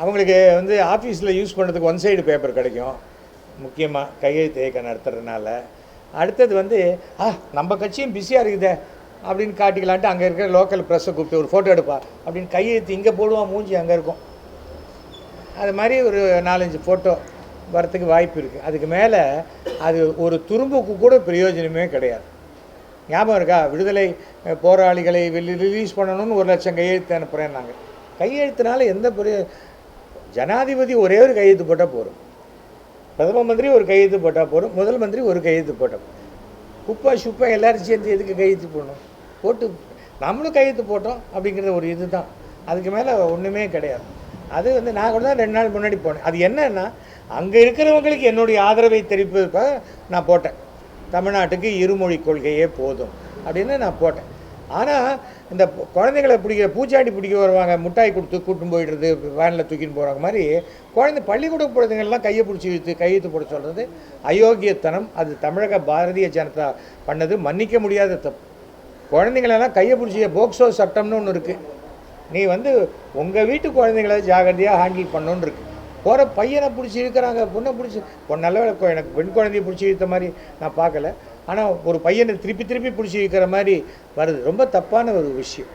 அவங்களுக்கு வந்து ஆஃபீஸில் யூஸ் பண்ணுறதுக்கு ஒன் சைடு பேப்பர் கிடைக்கும். முக்கியமாக கையெழுத்து இயக்கம் நடத்துறதுனால. அடுத்தது வந்து ஆ நம்ம கட்சியும் பிஸியாக இருக்குதே அப்படின்னு காட்டிக்கலான்ட்டு அங்கே இருக்கிற லோக்கல் ப்ரெஸ்ஸை கூப்பிட்டு ஒரு ஃபோட்டோ எடுப்பா. அப்படின்னு கையெழுத்து இங்கே போடுவான் மூஞ்சி அங்கே இருக்கும். அது மாதிரி ஒரு நாலஞ்சு ஃபோட்டோ வரத்துக்கு வாய்ப்பு இருக்குது அதுக்கு மேலே அது ஒரு துரும்புக்கு கூட பிரயோஜனமே கிடையாது. ஞாபகம் இருக்கா? விடுதலை போராளிகளை வெளி ரிலீஸ் பண்ணணும்னு ஒரு லட்சம் கையெழுத்து அனுப்புகிறேன் நாங்கள் கையெழுத்துனால எந்த பிரயோ ஜனாதிபதி ஒரே ஒரு கையெழுத்து போட்டால் போதும். பிரதம மந்திரி ஒரு கையெழுத்து போட்டால் போதும். முதல் மந்திரி ஒரு கையெழுத்து போட்டோம் குப்பா குப்பை எல்லோரும் சேர்ந்து எதுக்கு கையெழுத்து போடணும்? போட்டு நம்மளும் கையெழுத்து போட்டோம் அப்படிங்கிற ஒரு இது தான் அதுக்கு மேலே ஒன்றுமே கிடையாது. அது வந்து நான் கூட தான் ரெண்டு நாள் முன்னாடி போனேன். அது என்னன்னா அங்கே இருக்கிறவங்களுக்கு என்னுடைய ஆதரவை தெரிவிப்பதற்காக நான் போட்டேன். தமிழ்நாட்டுக்கு இருமொழி கொள்கையே போதும் அப்படின்னு நான் போட்டேன். ஆனால் இந்த குழந்தைங்களை பிடிக்கிற பூச்சாண்டி பிடிக்க வருவாங்க மிட்டாய் கொடுத்து கூட்டும் போயிடுறது வேனில் தூக்கின்னு போகிறாங்க மாதிரி குழந்தை பள்ளிக்கூட குழந்தைங்கள்லாம் கையை பிடிச்சி இழுத்து கையெழுத்து போட சொல்கிறது அயோக்கியத்தனம். அது தமிழக பாரதிய ஜனதா பண்ணது மன்னிக்க முடியாத தப்பு. குழந்தைங்களெல்லாம் கையை பிடிச்சி போக்சோ சட்டம்னு ஒன்று இருக்குது நீ வந்து உங்கள் வீட்டு குழந்தைங்கள ஜாகிரதையாக ஹேண்டில் பண்ணணுன்னு இருக்குது போகிற பையனை பிடிச்சி இழுக்கிறாங்க பொண்ணை பிடிச்சி பொண்ணு நல்ல எனக்கு பெண் குழந்தைய பிடிச்சி இழுத்த மாதிரி நான் பார்க்கல. ஆனால் ஒரு பையனை திருப்பி திருப்பி பிடிச்சி வைக்கிற மாதிரி வருது. ரொம்ப தப்பான ஒரு விஷயம்.